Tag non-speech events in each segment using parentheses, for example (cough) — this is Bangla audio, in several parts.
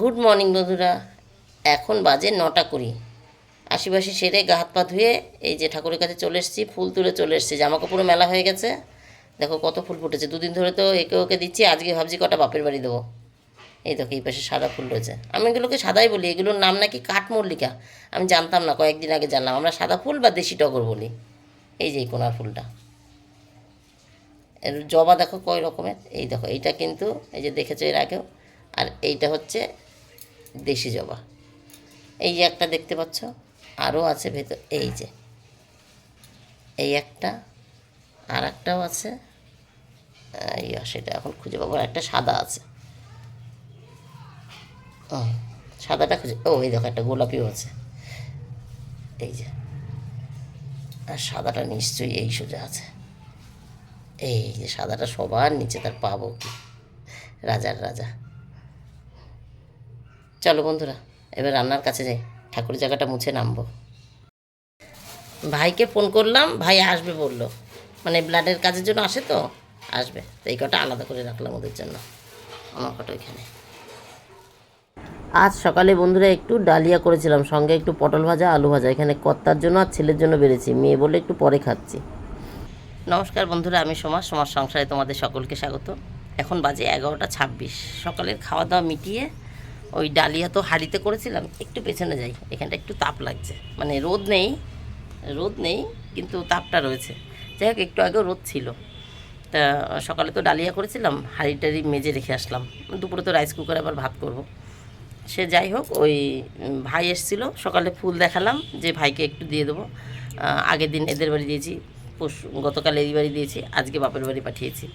গুড মর্নিং বন্ধুরা। এখন বাজে নটা কুড়ি। আশিপাশি সেরে গা হাত পা ধুয়ে এই যে ঠাকুরের কাছে চলে এসেছি, ফুল তুলে চলে এসেছি। জামা কাপড়ও মেলা হয়ে গেছে। দেখো কত ফুল ফুটেছে। দুদিন ধরে তো একে ওকে দিচ্ছি, আজকে ভাবছি কটা বাপের বাড়ি দেবো। এই দেখো, এই পাশে সাদা ফুল রয়েছে। আমি এগুলোকে সাদাই বলি, এগুলোর নাম নাকি কাঠমল্লিকা। আমি জানতাম না, কয়েকদিন আগে জানলাম। আমরা সাদা ফুল বা দেশি টগর বলি? এই যে কোনার ফুলটা। এর জবা দেখো কয় রকমের। এই দেখো, এইটা কিন্তু, এই যে দেখেছ এর আগেও। আর এইটা হচ্ছে দেশি জবা। এই যে একটা দেখতে পাচ্ছ আরও আছে ভেতর, এই যে। এই একটা আর একটাও আছে সেটা এখন খুঁজে পাবো একটা সাদা আছে। ও, সাদাটা খুঁজে, ও, এই দেখো, একটা গোলাপিও আছে। এই যে। আর সাদাটা নিশ্চয়ই এই সোজা আছে। এই যে, সাদাটা সবার নিচে, তার পাবো কি? রাজার রাজা। চলো বন্ধুরা, এবার রান্নার কাছে যাই। ঠাকুর জায়গাটা মুছে নামবো। ভাইকে ফোন করলাম, ভাই আসবে বলল। মানে ব্লাডের কাজের জন্য আসে তো, আসবে। তো এই কটা আলাদা করে রাখলাম ওদের জন্য। আমার কটা ওইখানে। আজ সকালে বন্ধুরা একটু ডালিয়া করেছিলাম, সঙ্গে একটু পটল ভাজা, আলু ভাজা। এখানে কর্তার জন্য আর ছেলের জন্য বেড়েছি। মেয়ে বলে একটু পরে খাচ্ছি। নমস্কার বন্ধুরা, আমি সমাজ সমাজ সংসারে তোমাদের সকলকে স্বাগত। এখন বাজে এগারোটা ছাব্বিশ। সকালের খাওয়া দাওয়া মিটিয়ে ওই ডালিয়া তো হাঁড়িতে করেছিলাম, একটু পেছনে যাই, এখানটা একটু তাপ লাগছে। মানে রোদ নেই রোদ নেই, কিন্তু তাপটা রয়েছে। যাই হোক, একটু আগেও রোদ ছিল। তা সকালে তো ডালিয়া করেছিলাম, হাঁড়ি টাড়ি মেজে রেখে আসলাম। দুপুরে তো রাইস কুকারে আবার ভাত করব। সে যাই হোক, ওই ভাই এসেছিল, সকালে ফুল দেখালাম, যে ভাইকে একটু দিয়ে দেবো। আগের দিন এদের বাড়ি দিয়েছি। পরশু, গতকাল এই বাড়ি দিয়েছি, আজকে বাপের বাড়ি পাঠিয়েছি।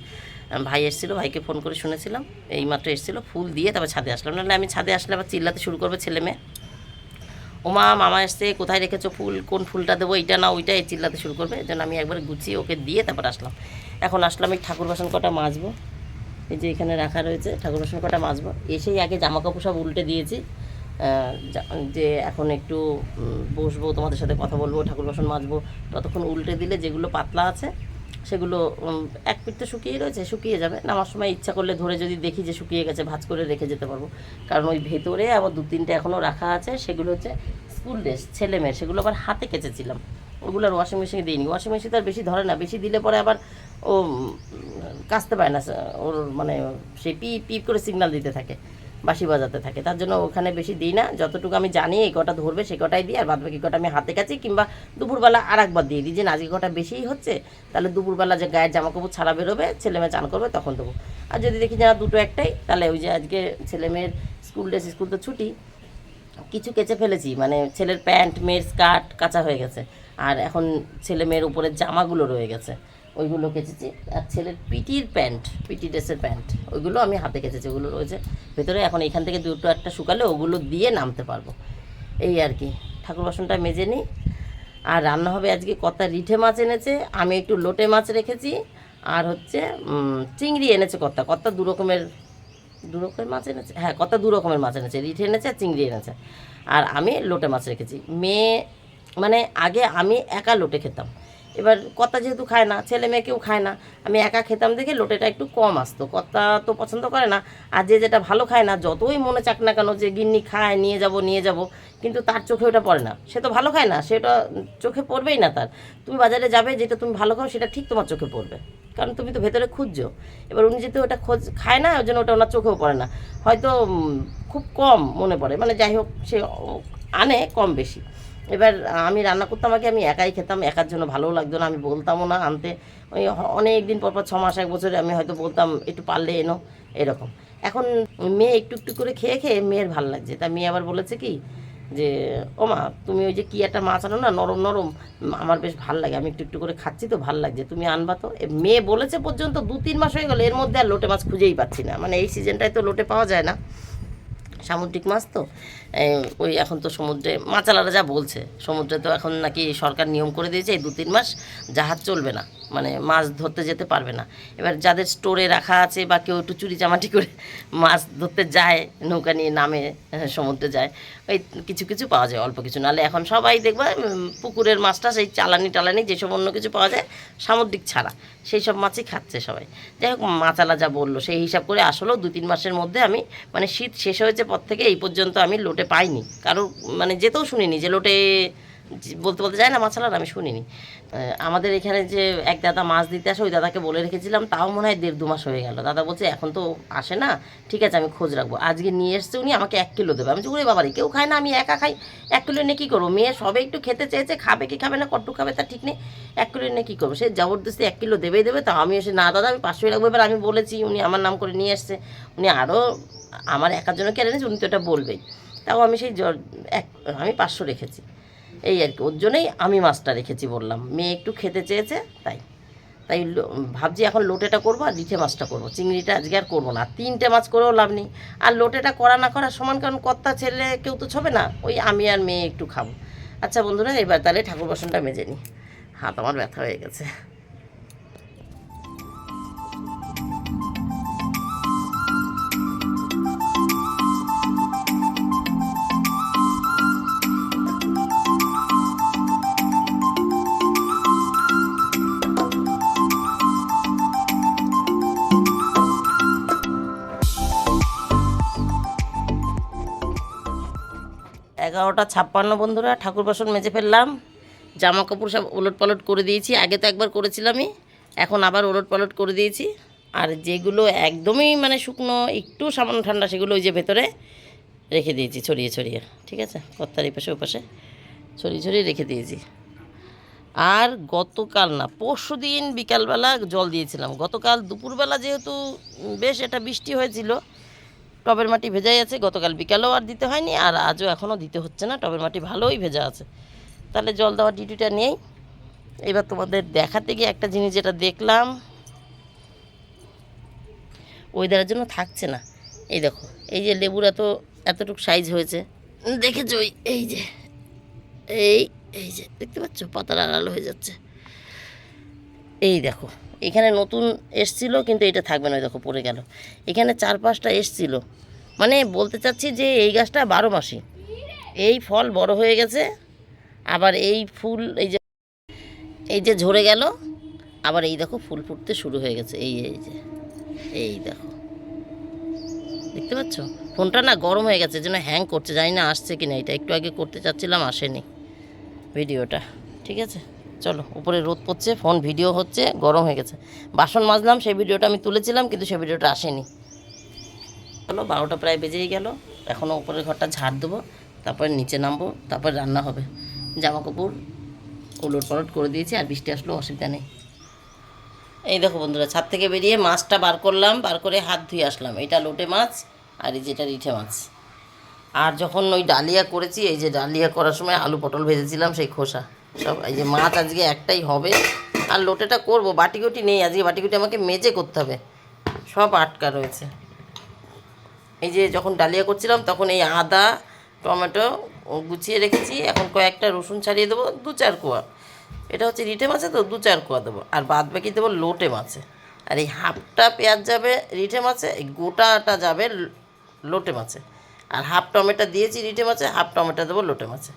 ভাই এসেছিল, ভাইকে ফোন করে শুনেছিলাম, এইমাত্র এসেছিল, ফুল দিয়ে তারপর ছাদে আসলাম। নাহলে আমি ছাদে আসলে আবার চিল্লাতে শুরু করবে ছেলে মেয়ে। ওমা মামা এসছে, কোথায় রেখেছো ফুল, কোন ফুলটা দেবো, এইটা না ওইটা এই চিল্লাতে শুরু করবে। এই জন্য আমি একবার গুছিয়ে ওকে দিয়ে তারপর আসলাম। এখন আসলাম, এই ঠাকুর বাসন কটা মাজবো। এই যে এখানে রাখা রয়েছে, ঠাকুর বাসন কটা মাজবো। এসেই আগে জামা কাপড় সব উল্টে দিয়েছি। যা- এখন একটু বসবো, তোমাদের সাথে কথা বলব, ঠাকুর বাসন মাজবো, ততক্ষণ উল্টে দিলে যেগুলো পাতলা আছে, সেগুলো এক পিঠ তো শুকিয়ে রয়েছে, শুকিয়ে যাবে। নামার সময় ইচ্ছা করলে ধরে যদি দেখি যে শুকিয়ে গেছে, ভাজ করে রেখে যেতে পারব। কারণ ওই ভেতরে আবার দু তিনটে এখনও রাখা আছে, সেগুলো হচ্ছে স্কুল ড্রেস, ছেলে মেয়ের, সেগুলো আবার হাতে কেচেছিলাম। ওগুলো আর ওয়াশিং মেশিনে দিইনি। ওয়াশিং মেশিন তো আর বেশি ধরে না, বেশি দিলে পরে আবার ও কাচতে পারে না, ওর মানে সে পিপ পিপ করে সিগনাল দিতে থাকে। বাঁশি বাজাতে থাকে। তার জন্য ওখানে বেশি দিই না। যতটুকু আমি জানি, এই কটা ধরবে, সে কটাই দিই, আর বাদ বাকি কটা আমি হাতে কাছি কিংবা দুপুরবেলা আর একবার দিয়ে দিই। যে আজকে কটা বেশিই হচ্ছে, তাহলে দুপুরবেলা যে গায়ের জামা কাপড় ছাড়া বেরোবে, ছেলে মেয়ে চান করবে, তখন দেবো। আর যদি দেখি যে দুটো একটাই, তাহলে ওই যে আজকে ছেলে মেয়ের স্কুল ড্রেস, স্কুল তো ছুটি, কিছু কেচে ফেলেছি। মানে ছেলের প্যান্ট, মেয়ের স্কার্ট কাঁচা হয়ে গেছে। আর এখন ছেলে মেয়ের উপরের জামাগুলো রয়ে গেছে। ওইগুলো কেচেছি। আর ছেলের পিটির প্যান্ট, পিটি ড্রেসের প্যান্ট, ওইগুলো আমি হাতে কেচেছি, ওগুলো রয়েছে। ভেতরে এখন এখান থেকে দুটো একটা শুকালে ওগুলো দিয়ে নামতে পারব। এই আর কি, ঠাকুর বাসনটা মেজে নিই। আর রান্না হবে আজকে কত রিঠে মাছ এনেছে, আমি একটু লোটে মাছ রেখেছি। আর হচ্ছে চিংড়ি এনেছে কত্তা কত্তা দু রকমের দু রকমের মাছ এনেছে? হ্যাঁ কত দু রকমের মাছ এনেছে, রিঠে এনেছে আর চিংড়ি এনেছে। আর আমি লোটে মাছ রেখেছি। মেয়ে মানে আগে আমি একা লোটে খেতাম। এবার কত্তা যেহেতু খায় না, ছেলে মেয়ে কেউ খায় না, আমি একা খেতাম দেখে লোটেটা একটু কম আসতো। কত্তা তো পছন্দ করে না, আর যে যেটা ভালো খায় না, যতই মনে চাক না কেন যে গিন্নি খায়, নিয়ে যাব নিয়ে যাব, কিন্তু তার চোখে ওটা পড়ে না। সে তো ভালো খায় না সেটা চোখে পড়বেই না তার। তুমি বাজারে যাবে, যেটা তুমি ভালো খাও, সেটা ঠিক তোমার চোখে পড়বে। কারণ তুমি তো ভেতরে খুঁজছো। এবার উনি যেহেতু ওটা খোঁজ, খায় না, ওই জন্য ওটা ওনার চোখেও পড়ে না। হয়তো খুব কম মনে পড়ে। মানে যাই হোক, সে আনে কম বেশি। এবার আমি রান্না করতাম আগে, আমি একাই খেতাম, একার জন্য ভালোও লাগতো না, আমি বলতামও না আনতে। ওই অনেক দিন পর পর ছ মাস, এক বছরে আমি হয়তো বলতাম, একটু পারলে এনো। এরকম। এখন মেয়ে একটু একটু করে খেয়ে খেয়ে মেয়ের ভালো লাগছে। তা মেয়ে আবার বলেছে কি যে, ও মা, তুমি ওই যে কি একটা মাছ আনো না, নরম নরম, আমার বেশ ভালো লাগে, আমি একটু একটু করে খাচ্ছি তো, ভালো লাগছে, তুমি আনবা তো। মেয়ে বলেছে পর্যন্ত দু তিন মাস হয়ে গেলো, এর মধ্যে আর লোটে মাছ খুঁজেই পাচ্ছি না। মানে এই সিজনটায় তো লোটে পাওয়া যায় না। সামুদ্রিক মাছ তো ওই এখন তো সমুদ্রে, মাছালারা যা বলছে, সমুদ্রে তো এখন নাকি সরকার নিয়ম করে দিয়েছে এই দু তিন মাস জাহাজ চলবে না। মানে মাছ ধরতে যেতে পারবে না। এবার যাদের স্টোরে রাখা আছে বা কেউ একটু চুরি চামাটি করে মাছ ধরতে যায় নৌকা নিয়ে নামে হ্যাঁ, সমুদ্রে যায় ওই কিছু কিছু পাওয়া যায় অল্প কিছু। নাহলে এখন সবাই দেখবে পুকুরের মাছটা সেই চালানি টালানি যেসব অন্য কিছু পাওয়া যায় সামুদ্রিক ছাড়া সেই সব মাছই খাচ্ছে সবাই। যাই হোক মাছালা যা বলল সেই হিসাব করে আসলেও দু তিন মাসের মধ্যে আমি মানে শীত শেষ হয়েছে পর থেকে এই পর্যন্ত আমি লোটে পাইনি। কারও মানে যেতেও শুনিনি যে লোটে বলতে বলতে যায় না মাছালার আমি শুনিনি। আমাদের এখানে যে এক দাদা মাছ দিতে আসে, ওই দাদাকে বলে রেখেছিলাম, তাও মনে হয় দেড় দু মাস হয়ে গেল। দাদা বলছে, এখন তো আসে না, ঠিক আছে, আমি খোঁজ রাখব। আজকে নিয়ে এসছে উনি, আমাকে এক কিলো দেবে। আমি ওরে বাবারি, কেউ খায় না, আমি একা খাই, এক কিলো নিয়ে কী করব? মেয়ে সবে একটু খেতে চেয়েছে, খাবে কি খাবে না, কট্টু খাবে, তা ঠিক নেই, এক কিলো নিয়ে কী করব? সে জবরদস্তি এক কিলো দেবেই দেবে তা আমি এসে, না দাদা, আমি পাঁচশোই রাখব। এবার আমি বলেছি, উনি আমার নাম করে নিয়ে এসছে। উনি আরও আমার একার জন্য কেড়ে নিয়েছে উনি তো এটা বলবেই। তাও আমি সেই এক, আমি পাঁচশো রেখেছি। এই আর কি, ওর জন্যই আমি মাছটা রেখেছি বললাম। মেয়ে একটু খেতে চেয়েছে, তাই। তাই ভাবছি এখন লোটেটা করব আর লিঠে মাছটা করব। চিংড়িটা আজকে আর করব না। তিনটে মাছ করেও লাভ নেই। আর লোটেটা করা না করা সমান কারণ কর্তা ছেলে কেউ তো ছবে না, ওই আমি আর মেয়ে একটু খাব। আচ্ছা বন্ধুরা, এবার তাহলে ঠাকুর বাসনটা মেজে নিই। হাত আমার ব্যথা হয়ে গেছে। এগারোটা ছাপ্পান্ন বন্ধুরা, ঠাকুর বাসন মেজে ফেললাম। জামা কাপড় সব ওলট পালট করে দিয়েছি। আগে তো একবার করেছিলামই, এখন আবার ওলট পালট করে দিয়েছি। আর যেগুলো একদমই মানে শুকনো, একটু সামান্য ঠান্ডা, সেগুলো ওই যে ভেতরে রেখে দিয়েছি, ছড়িয়ে ছড়িয়ে। ঠিক আছে? কত্তার এই পাশে, ও ছড়িয়ে ছড়িয়ে রেখে দিয়েছি। আর গতকাল না, পরশু দিন বিকালবেলা জল দিয়েছিলাম। গতকাল দুপুরবেলা যেহেতু বেশ এটা বৃষ্টি হয়েছিল টবের মাটি ভেজাই আছে, গতকাল বিকালেও আর দিতে হয়নি, আর আজও এখনও দিতে হচ্ছে না, টবের মাটি ভালোই ভেজা আছে। তাহলে জল দেওয়ার ডিউটিটা নেই এবার তোমাদের দেখাতে গিয়ে একটা জিনিস যেটা দেখলাম ওয়েদারের জন্য থাকছে না। এই দেখো, এই যে লেবুরা তো এতটুকু সাইজ হয়েছে। দেখেছ ওই, এই যে, এই এই যে, দেখতে পাচ্ছ? পাতার আড়াল হয়ে যাচ্ছে। এই দেখো এখানে নতুন এসছিল, কিন্তু এটা থাকবে না দেখো পড়ে গেল। এখানে চার পাঁচটা এসছিল। মানে বলতে চাচ্ছি যে এই গাছটা বারো মাসি। এই ফল বড় হয়ে গেছে, আবার এই ফুল, এই যে এই যে ঝরে গেল, আবার এই দেখো ফুল ফুটতে শুরু হয়ে গেছে। এই এই যে, এই দেখো। দেখতে পাচ্ছ? ফোনটা না গরম হয়ে গেছে, যেন হ্যাং করছে, জানি না আসছে কি না এটা একটু আগে করতে চাচ্ছিলাম, আসেনি। ভিডিওটা, ঠিক আছে? চলো, উপরে রোদ পড়ছে, ফোন, ভিডিও হচ্ছে, গরম হয়ে গেছে। বাসন মাজলাম, সেই ভিডিওটা আমি তুলেছিলাম, কিন্তু সেই ভিডিওটা আসেনি। চলো, বারোটা প্রায় বেজেই গেল। এখনও উপরের ঘরটা ঝাড় দেবো, তারপরে নিচে নামবো, তারপর রান্না হবে। জামা কাপড় উলট পালট করে দিয়েছি, আর বৃষ্টি আসলেও অসুবিধা নেই। এই দেখো বন্ধুরা, ছাদ থেকে বেরিয়ে মাছটা বার করলাম, বার করে হাত ধুয়ে আসলাম। এটা লোটে মাছ, আর এই যেটা রিঠে মাছ। আর যখন ওই ডালিয়া করেছি, এই যে ডালিয়া করার সময় আলু পটল ভেজেছিলাম, সেই খোসা। সব, এই যে মাছ আজকে একটাই হবে। আর লোটেটা করব, বাটিকুটি নেই আজকে, বাটিকুটি আমাকে মেজে করতে হবে। সব আটকা রয়েছে। এই যে যখন ডালিয়া করছিলাম, তখন এই আদা, টমেটো গুছিয়ে রেখেছি। এখন কয়েকটা রসুন ছাড়িয়ে দেবো, দু চার কোয়া। এটা হচ্ছে রিটে মাছে তো, দু চার কোয়া দেবো। আর বাদ বাকি দেবো লোটে মাছে। আর এই হাফটা পেঁয়াজ যাবে রিঠে মাছে, এই গোটাটা যাবে লোটে মাছে। আর হাফ টমেটো দিয়েছি রিঠে মাছে, হাফ টমেটো দেবো লোটে মাছে।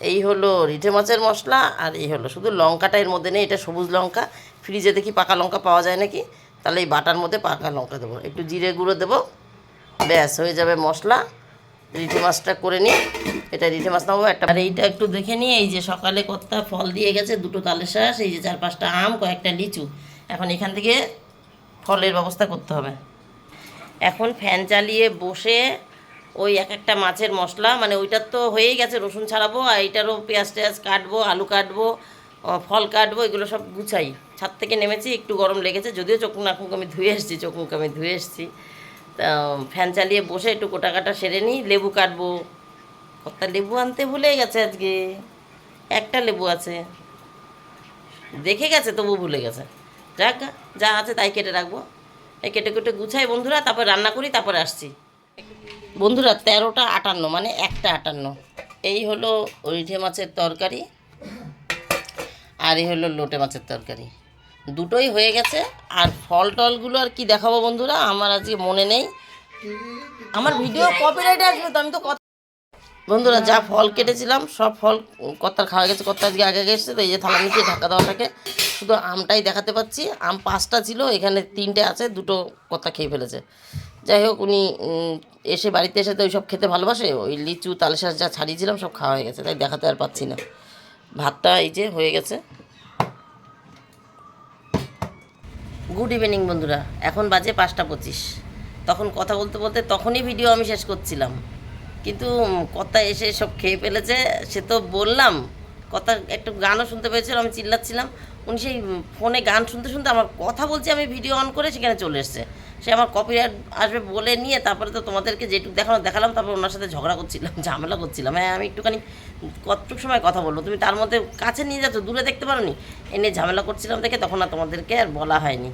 এই হলো রিঠে মাছের মশলা আর এই হলো শুধু লঙ্কাটা এর মধ্যে নেই, এটা সবুজ লঙ্কা। ফ্রিজে দেখি পাকা লঙ্কা পাওয়া যায় নাকি? তাহলে এই বাটার মধ্যে পাকা লঙ্কা দেবো। একটু জিরে গুঁড়ো দেবো। ব্যাস, হয়ে যাবে মশলা। রিঠে মাছটা করে নিই। এটা রিঠে মাছ নেব একটা। আর এইটা একটু দেখে নিই, এই যে সকালে কত্তা ফল দিয়ে গেছে, দুটো তালের শাঁস, এই যে চার পাঁচটা আম, কয়েকটা লিচু। এখন এখান থেকে ফলের ব্যবস্থা করতে হবে। এখন ফ্যান চালিয়ে বসে ওই এক একটা মাছের মশলা মানে ওইটার তো হয়েই গেছে, রসুন ছাড়াবো আর এইটারও পেঁয়াজ টেয়াজ কাটবো, আলু কাটবো ফল কাটবো, এগুলো সব গুছাই। ছাদ থেকে নেমেছি, একটু গরম লেগেছে, যদিও চোখ নাক মুখ আমি ধুয়ে এসেছি, চোখ মুখ আমি ধুয়ে এসেছি। তা, ফ্যান চালিয়ে বসে একটু কোটা কাটা সেরে নিই, লেবু কাটবো। কত লেবু আনতে ভুলে গেছে আজকে? একটা লেবু আছে। দেখে গেছে, তবু ভুলে গেছে। যাক, যা আছে তাই কেটে রাখব। এই কেটে কেটে গুছাই, বন্ধুরা, তারপর রান্না করি, তারপরে আসছি। বন্ধুরা, তেরোটা আটান্ন মানে একটা আটান্ন। এই হলো রিঠে মাছের তরকারি, আর এই হলো লোটে মাছের তরকারি। দুটোই হয়ে গেছে, আর ফল টলগুলো আর কি দেখাবো বন্ধুরা, আমার আজকে মনে নেই। আমার ভিডিও কপিরাইট আসবে তো, আমি তো কথা বন্ধুরা, যা ফল কেটেছিলাম, সব ফল কত্তার খাওয়া গেছে কত্তা আজকে আগে এসছে, তো এই যে থালা নিচে ঢাকা দেওয়া থাকে, শুধু আমটাই দেখাতে পাচ্ছি। আম পাঁচটা ছিল, এখানে তিনটে আছে, দুটো কত্তা খেয়ে ফেলেছে। যাই হোক, উনি এসে বাড়িতে এসে তো ওই সব খেতে ভালোবাসে। ওই লিচু তালেশাস যা ছাড়িয়েছিলাম, সব খাওয়া হয়ে গেছে। তাই দেখাতে আর পাচ্ছি না। ভাতটা এই যে হয়ে গেছে। গুড ইভিনিং বন্ধুরা। এখন বাজে পাঁচটা পঁচিশ। তখন কথা বলতে বলতে তখনই ভিডিও আমি শেষ করছিলাম। কিন্তু কথা এসে সব খেয়ে ফেলেছে। সে তো বললাম, কথা একটু গানও শুনতে পেয়েছিল, আমি চিল্লাচ্ছিলাম। উনি সেই ফোনে গান শুনতে শুনতে আমার কথা বলছি, আমি ভিডিও অন করে সেখানে চলে এসছে। সে আমার কপিরাইট আসবে বলে নিয়ে তারপরে তো তোমাদেরকে যেটুকু দেখানো, দেখালাম, তারপর ওনার সাথে ঝগড়া করছিলাম, (laughs) ঝামেলা করছিলাম। হ্যাঁ আমি একটুখানি কতটুক সময় কথা বলব? তুমি তার মধ্যে কাছে নিয়ে যাচ্ছ দূরে দেখতে পারো নি এনে ঝামেলা করছিলাম দেখে তখন আর তোমাদেরকে আর বলা হয়নি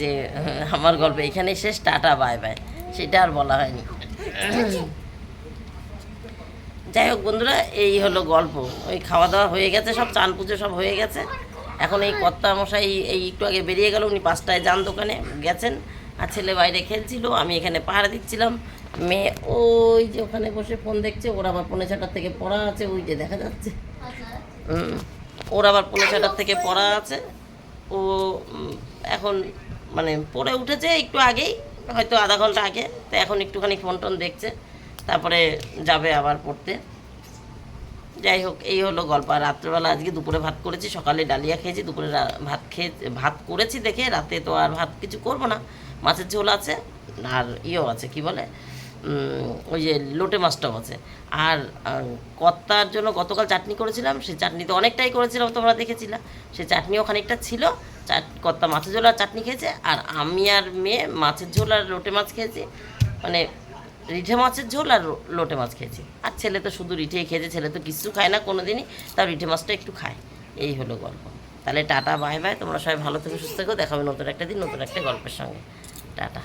যে, (laughs) আমার গল্প এখানেই শেষ, টাটা বাই বাই সেটা আর বলা হয়নি। (clears throat) যাই হোক বন্ধুরা, এই হলো গল্প। ওই খাওয়া দাওয়া হয়ে গেছে, সব চান পুজো সব হয়ে গেছে। এখন এই কর্তা মশাই এই একটু আগে বেরিয়ে গেল, উনি পাঁচটায় যান দোকানে, গেছেন। আর ছেলে বাইরে খেলছিল আমি এখানে পাহারা দিচ্ছিলাম। মেয়ে ওই যে ওখানে বসে ফোন দেখছে ওর আবার পৌনে ছটার থেকে পড়া আছে ওই যে দেখা যাচ্ছে। হুম, ওর আবার পৌনে ছটার থেকে পড়া আছে। ও এখন মানে পড়ে উঠেছে একটু আগেই হয়তো আধা ঘণ্টা আগে তো এখন একটুখানি ফোন টোন দেখছে তারপরে যাবে আবার পড়তে। যাই হোক এই হলো গল্প। আর রাত্রেবেলা আজকে দুপুরে ভাত করেছি সকালে ডালিয়া খেয়েছি দুপুরে ভাত খেয়ে ভাত করেছি দেখে রাতে তো আর ভাত কিছু করব না। মাছের ঝোল আছে আর ইয়েও আছে, কি বলে? ওই যে লোটে মাছটাও আছে। আর কর্তার জন্য গতকাল চাটনি করেছিলাম, সেই চাটনি তো অনেকটাই করেছিলাম, তোমরা দেখেছিলে। সেই চাটনিও খানিকটা ছিল, চাট কর্তা মাছের ঝোল আর চাটনি খেয়েছে, আর আমি আর মেয়ে মাছের ঝোল আর লোটে মাছ খেয়েছি। মানে রিঠে মাছের ঝোল আর লোটে মাছ খেয়েছি। আর ছেলে তো শুধু রিঠেই খেয়েছে, ছেলে তো কিছু খায় না কোনো দিনই তাও রিঠে মাছটা একটু খায়। এই হলো গল্প। তাহলে টাটা, বাই বাই, তোমরা সবাই ভালো থেকে, সুস্থ থেকো দেখাবে নতুন একটা দিন, নতুন একটা গল্পের সঙ্গে। টাটা